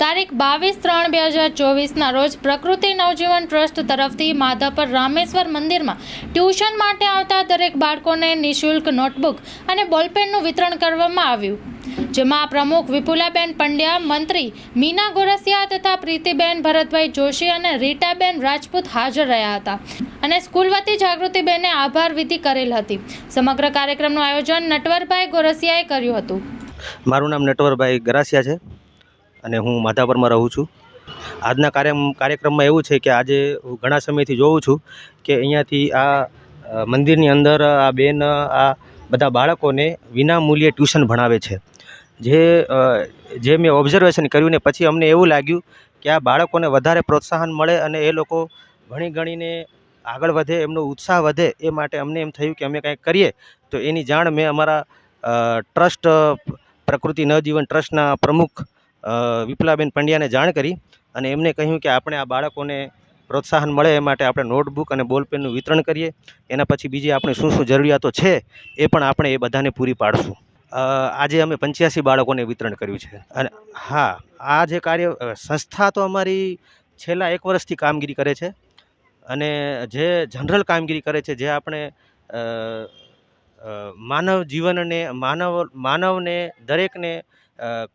તારીખ બાવીસ ત્રણ બે હજાર ચોવીસના રોજ પ્રકૃતિ નવજીવન ટ્રસ્ટ તરફથી માધાપર રામેશ્વર મંદિરમાં ટ્યુશન માટે આવતા દરેક બાળકોને નિઃશુલ્ક નોટબુક અને બોલપેનનું વિતરણ કરવામાં આવ્યું. જેમાં પ્રમુખ વિપુલાબેન પંડ્યા, મંત્રી મીના ગોરસિયા તથા પ્રીતિબેન ભરતભાઈ જોશી અને રીટાબેન રાજપૂત હાજર રહ્યા હતા અને સ્કૂલ વતી જાગૃતિબેને આભાર વિધિ કરેલ હતી. સમગ્ર કાર્યક્રમનું આયોજન નટવરભાઈ ગોરસિયાએ કર્યું હતું. મારું નામ નટવરભાઈ ગરાસિયા છે. અને હું માધાપરમાં રહું છું. આજના કાર્ય કાર્યક્રમમાં એવું છે કે આજે હું ઘણા સમયથી જોઉં છું કે અહીંયાથી આ મંદિરની અંદર આ બેન, આ બધા બાળકોને વિના મૂલ્યે ટ્યુશન ભણાવે છે. જે જે મેં ઓબ્ઝર્વેશન કર્યું ને પછી અમને એવું લાગ્યું કે આ બાળકોને વધારે પ્રોત્સાહન મળે અને એ લોકો ભણી ગણીને આગળ વધે, એમનો ઉત્સાહ વધે એ માટે અમને એમ થયું કે અમે કંઈક કરીએ. તો એની જાણ મેં અમારા ટ્રસ્ટ, પ્રકૃતિ નવજીવન ટ્રસ્ટના પ્રમુખ વિપલાબેન પંડ્યાને જાણ કરી અને એમને કહ્યું કે આપણે આ બાળકોને પ્રોત્સાહન મળે એ માટે આપણે નોટબુક અને બોલપેનનું વિતરણ કરીએ. એના પછી બીજી આપણે શું શું જરૂરિયાતો છે એ પણ આપણે એ બધાને પૂરી પાડશું. આજે અમે પંચ્યાસી બાળકોને વિતરણ કર્યું છે. અને હા, આ જે કાર્ય સંસ્થા તો અમારી છેલ્લા એક વર્ષથી કામગીરી કરે છે અને જે જનરલ કામગીરી કરે છે, જે આપણે માનવ જીવનને, માનવ, માનવને દરેકને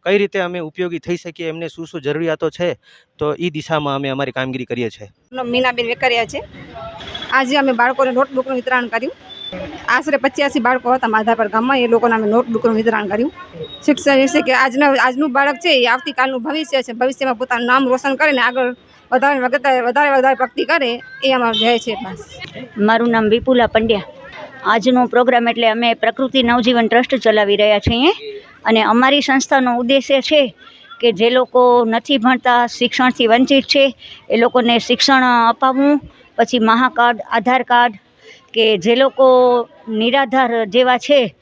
કઈ રીતે અમે ઉપયોગી થઈ શકીએ એમને શું શું જરૂરિયાતો છે તો એ દિશામાં અમે અમારી કામગીરી કરીએ છીએ. મીનાબેન વેકરિયા છે. આજે અમે બાળકોને નોટબુકનું વિતરણ કર્યું. આશરે પચ્યાસી બાળકો હતા માધાપર ગામમાં એ લોકોને અમે નોટબુકનું વિતરણ કર્યું. શિક્ષણ વિશે કે આજના આજનું બાળક છે એ આવતીકાલનું ભવિષ્ય છે. ભવિષ્યમાં પોતાનું નામ રોશન કરીને આગળ વધારે વધારે વધારે વધારે પ્રગતિ કરે એ અમારું ધ્યેય છે બસ. મારું નામ વિપુલા પંડ્યા. આજનો પ્રોગ્રામ એટલે અમે પ્રકૃતિ નવજીવન ટ્રસ્ટ ચલાવી રહ્યા છીએ. અને અમારી સંસ્થાનો ઉદ્દેશ્ય છે કે જે લોકો નથી ભણતા, શિક્ષણથી વંચિત છે, એ લોકોને શિક્ષણ અપાવવું, પછી મહાકાર્ડ, આધાર કાર્ડ, કે જે લોકો નિરાધાર જેવા છે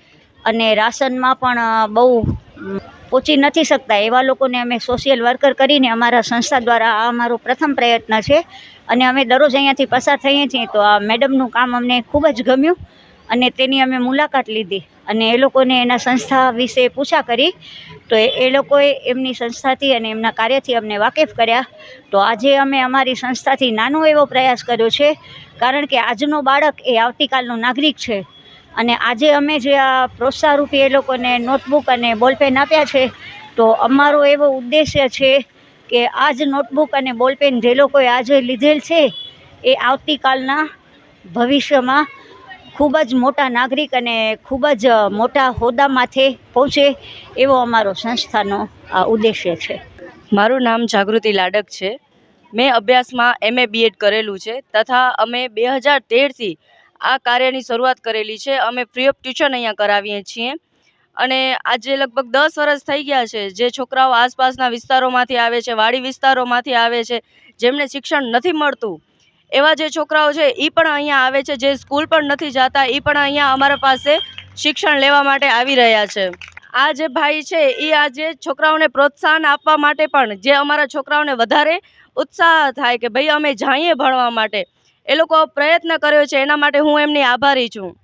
અને રાશનમાં પણ બહુ પહોંચી નથી શકતા, એવા લોકોને અમે સોશિયલ વર્કર કરીને અમારા સંસ્થા દ્વારા આ અમારો પ્રથમ પ્રયત્ન છે. અને અમે દરરોજ અહીંયાથી પસાર થઈએ છીએ, તો આ મેડમનું કામ અમને ખૂબ જ ગમ્યું. અને તેની અમે મુલાકાત લીધી. અને એ લોકોને એના સંસ્થા વિશે પૂછા કરી. તો એ લોકોએ એમની સંસ્થાથી અને એમના કાર્યથી અમને વાકેફ કર્યા. તો આજે અમે અમારી સંસ્થાથી નાનો એવો પ્રયાસ કર્યો છે, કારણ કે આજનો બાળક એ આવતીકાલનો નાગરિક છે. અને આજે અમે જે આ પ્રોત્સાહરૂપી એ લોકોને નોટબુક અને બોલપેન આપ્યા છે, તો અમારો એવો ઉદ્દેશ્ય છે કે આ જ નોટબુક અને બોલપેન જે લોકોએ આજે લીધેલ છે, એ આવતીકાલના ભવિષ્યમાં ખૂબ જ મોટા નાગરિક અને ખૂબ જ મોટા હોદ્દા માથે પહોંચે એવો અમારો સંસ્થાનો આ ઉદ્દેશ્ય છે. મારું નામ જાગૃતિ લાડક છે. મેં અભ્યાસમાં એમએ બીએડ કરેલું છે તથા અમે બે હજાર તેરથી આ કાર્યની શરૂઆત કરેલી છે. અમે ફ્રી ઓફ ટ્યુશન અહીંયા કરાવીએ છીએ. અને આજે લગભગ દસ વર્ષ થઈ ગયા છે જે છોકરાઓ આસપાસના વિસ્તારોમાંથી આવે છે, વાડી વિસ્તારોમાંથી આવે છે, જેમને શિક્ષણ નથી મળતું એવા જે છોકરાઓ છે એ પણ અહીંયા આવે છે. જે સ્કૂલ પણ નથી જતા એ પણ અહીંયા અમારા પાસે શિક્ષણ લેવા માટે આવી રહ્યા છે. આ જે ભાઈ છે એ આજે છોકરાઓને પ્રોત્સાહન આપવા માટે પણ, જે અમારા છોકરાઓને વધારે ઉત્સાહ થાય કે ભાઈ અમે જાઈએ ભણવા માટે. એ લોકો પ્રયત્ન કર્યો છે, એના માટે હું એમની આભારી છું.